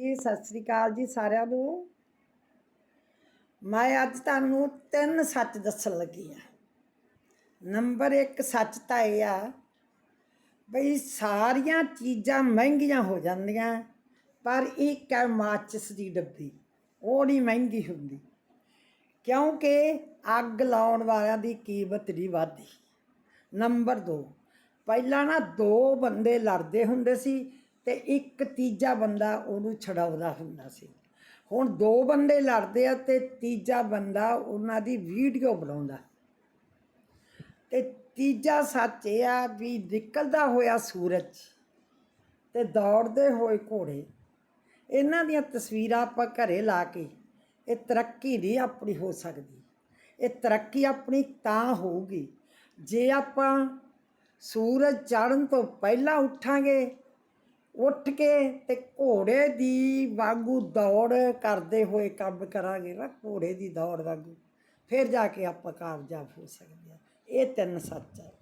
ਜੀ, ਸਤਿ ਸ੍ਰੀ ਅਕਾਲ ਜੀ ਸਾਰਿਆਂ ਨੂੰ। ਮੈਂ ਅੱਜ ਤੁਹਾਨੂੰ ਤਿੰਨ ਸੱਚ ਦੱਸਣ ਲੱਗੀ ਆ ਨੰਬਰ 1 ਸੱਚ ਤਾਂ ਇਹ ਆ ਬਈ ਸਾਰੀਆਂ ਚੀਜ਼ਾਂ ਮਹਿੰਗੀਆਂ ਹੋ ਜਾਂਦੀਆਂ, ਪਰ ਇੱਕ ਹੈ ਮਾਚਿਸ ਦੀ ਡੱਬੀ, ਉਹ ਨਹੀਂ ਮਹਿੰਗੀ ਹੁੰਦੀ। ਕਿਉਂਕਿ ਅੱਗ ਲਾਉਣ ਵਾਲਿਆਂ ਦੀ ਕੀਮਤ ਨਹੀਂ ਵੱਧਦੀ। ਨੰਬਰ 2 ਪਹਿਲਾਂ ਨਾ ਦੋ ਬੰਦੇ ਲੜਦੇ ਹੁੰਦੇ ਸੀ ਤੇ ਇੱਕ ਤੀਜਾ ਬੰਦਾ ਉਹਨੂੰ ਛਡਾਉਂਦਾ ਹੁੰਦਾ ਸੀ। ਹੁਣ ਦੋ ਬੰਦੇ ਲੜਦੇ ਆ ਤੇ ਤੀਜਾ ਬੰਦਾ ਉਹਨਾਂ ਦੀ ਵੀਡੀਓ ਬਣਾਉਂਦਾ। ਤੇ ਤੀਜਾ ਸੱਚ ਇਹ ਆ ਵੀ ਨਿਕਲਦਾ ਹੋਇਆ ਸੂਰਜ ਤੇ ਦੌੜਦੇ ਹੋਏ ਘੋੜੇ। ਇਹਨਾਂ ਦੀਆਂ ਤਸਵੀਰਾਂ ਆਪਾਂ ਘਰੇ ਲਾ ਕੇ ਇਹ ਤਰੱਕੀ ਨਹੀਂ ਆਪਣੀ ਹੋ ਸਕਦੀ। ਇਹ ਤਰੱਕੀ ਆਪਣੀ ਤਾਂ ਹੋਊਗੀ। ਜੇ ਆਪਾਂ ਸੂਰਜ ਚੜ੍ਹਨ ਤੋਂ ਪਹਿਲਾਂ ਉੱਠਾਂਗੇ ਉੱਠ ਕੇ ਤੇ ਘੋੜੇ ਦੀ ਵਾਂਗੂ ਦੌੜ ਕਰਦੇ ਹੋਏ ਕੰਮ ਕਰਾਂਗੇ ਨਾ, ਘੋੜੇ ਦੀ ਦੌੜ ਵਾਂਗੂ। ਫਿਰ ਜਾ ਕੇ ਆਪਾਂ ਕਾਮਯਾਬ ਹੋ ਸਕਦੇ ਹਾਂ। ਇਹ ਤਿੰਨ ਸੱਚ ਹੈ